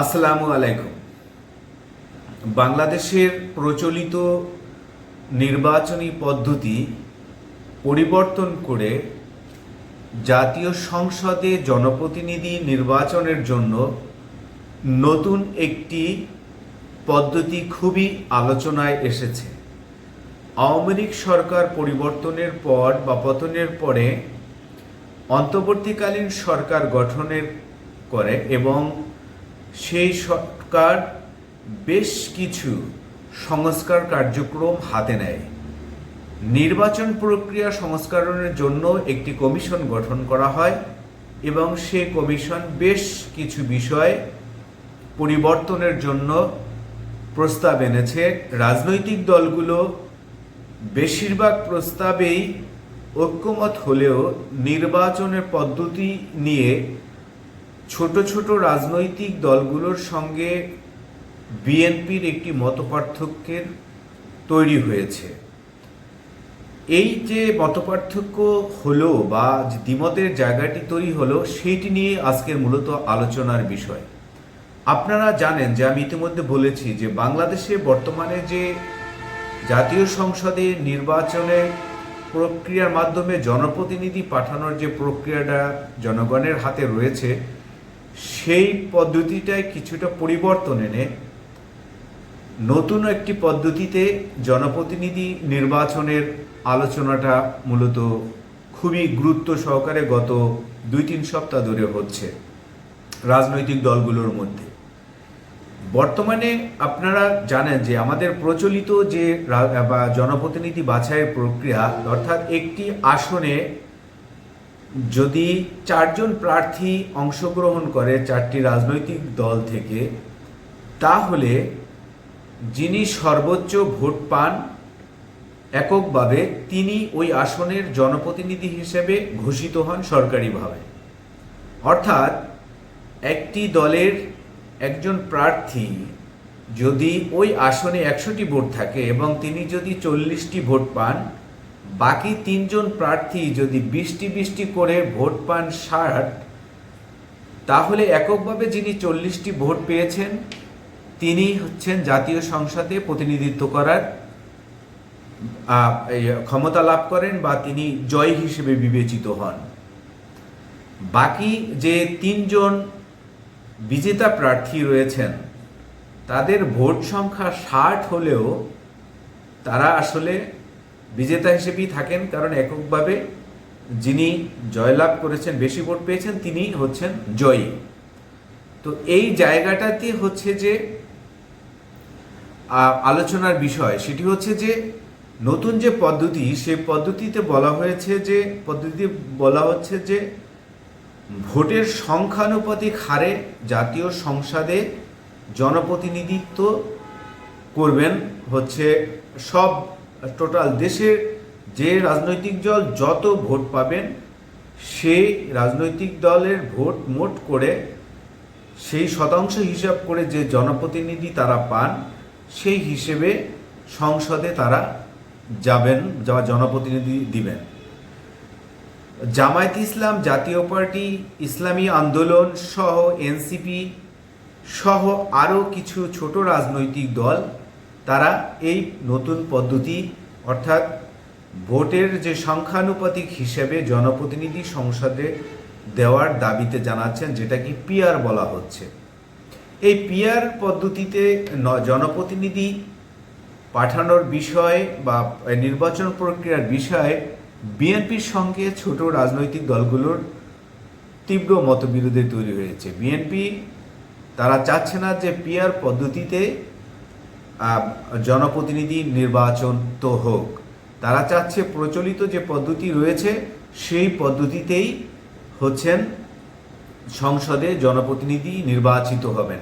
আসসালামু আলাইকুম। বাংলাদেশের প্রচলিত নির্বাচনী পদ্ধতি পরিবর্তন করে জাতীয় সংসদে জনপ্রতিনিধি নির্বাচনের জন্য নতুন একটি পদ্ধতি খুবই আলোচনায় এসেছে। আওয়ামী লীগ সরকার পরিবর্তনের পর বা পতনের পরে অন্তর্বর্তীকালীন সরকার গঠনের করে এবং সেই সরকার বেশ কিছু সংস্কার কার্যক্রম হাতে নেয়। নির্বাচন প্রক্রিয়া সংস্করণের জন্য একটি কমিশন গঠন করা হয় এবং সে কমিশন বেশ কিছু বিষয় পরিবর্তনের জন্য প্রস্তাব এনেছে। রাজনৈতিক দলগুলো বেশিরভাগ প্রস্তাবেই ঐক্যমত হলেও নির্বাচনের পদ্ধতি নিয়ে ছোট ছোট রাজনৈতিক দলগুলোর সঙ্গে বিএনপির একটি মতপার্থক্যের তৈরি হয়েছে। এই যে মতপার্থক্য হলো বা দ্বিমতের জায়গাটি তৈরি হলো, সেইটি নিয়ে আজকের মূলত আলোচনার বিষয়। আপনারা জানেন যে আমি ইতিমধ্যে বলেছি যে বাংলাদেশে বর্তমানে যে জাতীয় সংসদে নির্বাচনে প্রক্রিয়ার মাধ্যমে জনপ্রতিনিধি পাঠানোর যে প্রক্রিয়াটা জনগণের হাতে রয়েছে সেই পদ্ধতিটায় কিছুটা পরিবর্তন এনে নতুন একটি পদ্ধতিতে জনপ্রতিনিধি নির্বাচনের আলোচনাটা মূলত খুবই গুরুত্ব সহকারে গত দুই তিন সপ্তাহ ধরে হচ্ছে রাজনৈতিক দলগুলোর মধ্যে। বর্তমানে আপনারা জানেন যে আমাদের প্রচলিত যে জনপ্রতিনিধি বাছাইয়ের প্রক্রিয়া অর্থাৎ একটি আসনে যদি চারজন প্রার্থী অংশগ্রহণ করে চারটি রাজনৈতিক দল থেকে, তাহলে যিনি সর্বোচ্চ ভোট পান, এককভাবে তিনি ওই আসনের জনপ্রতিনিধি হিসেবে ঘোষিত হন সরকারিভাবে। অর্থাৎ একটি দলের একজন প্রার্থী যদি ওই আসনে একশোটি ভোট থাকে এবং তিনি যদি চল্লিশটি ভোট পান বাকি তিনজন প্রার্থী যদি বৃষ্টি বিশটি করে ভোট পান ষাট, তাহলে এককভাবে যিনি চল্লিশটি ভোট পেয়েছেন, তিনি হচ্ছেন জাতীয় সংসদে প্রতিনিধিত্ব করার ক্ষমতা লাভ করেন বা তিনি জয় হিসেবে বিবেচিত হন। বাকি যে তিনজন বিজেতা প্রার্থী রয়েছেন, তাদের ভোট সংখ্যা ষাট হলেও তারা আসলে বিজেতা হিসেবেই থাকেন, কারণ এককভাবে যিনি জয়লাভ করেছেন, বেশি ভোট পেয়েছেন, তিনি হচ্ছেন জয়ী। তো এই জায়গাটাতে হচ্ছে যে আলোচনার বিষয় সেটি হচ্ছে যে, নতুন যে পদ্ধতি সেই পদ্ধতিতে বলা হয়েছে যে, পদ্ধতিতে বলা হচ্ছে যে, ভোটের সংখ্যানুপাতিক হারে জাতীয় সংসদে জনপ্রতিনিধিত্ব করবেন হচ্ছে সব টোটাল দেশের যে রাজনৈতিক দল যত ভোট পাবেন, সেই রাজনৈতিক দলের ভোট মোট করে সেই শতাংশ হিসাব করে যে জনপ্রতিনিধি তারা পান, সেই হিসেবে সংসদে তারা যাবেন, যা জনপ্রতিনিধি দিবেন। জামায়াত ইসলাম, জাতীয় পার্টি, ইসলামী আন্দোলন সহ এনসিপি সহ আরও কিছু ছোট রাজনৈতিক দল তারা এই নতুন পদ্ধতি, অর্থাৎ ভোটের যে সংখ্যানুপাতিক হিসেবে জনপ্রতিনিধি সংসদে দেওয়ার দাবিতে জানাচ্ছেন যেটাকে পিআর বলা হচ্ছে। এই পিয়ার পদ্ধতিতে জনপ্রতিনিধি পাঠানোর বিষয়ে বা নির্বাচন প্রক্রিয়ার বিষয়ে বিএনপির সঙ্গে ছোট রাজনৈতিক দলগুলোর তীব্র মতবিরোধে তৈরি হয়েছে। বিএনপি, তারা চাচ্ছে না যে পিআর পদ্ধতিতে জনপ্রতিনিধি নির্বাচন তো হোক। তারা চাচ্ছে প্রচলিত যে পদ্ধতি রয়েছে, সেই পদ্ধতিতেই হচ্ছেন সংসদে জনপ্রতিনিধি নির্বাচিত হবেন।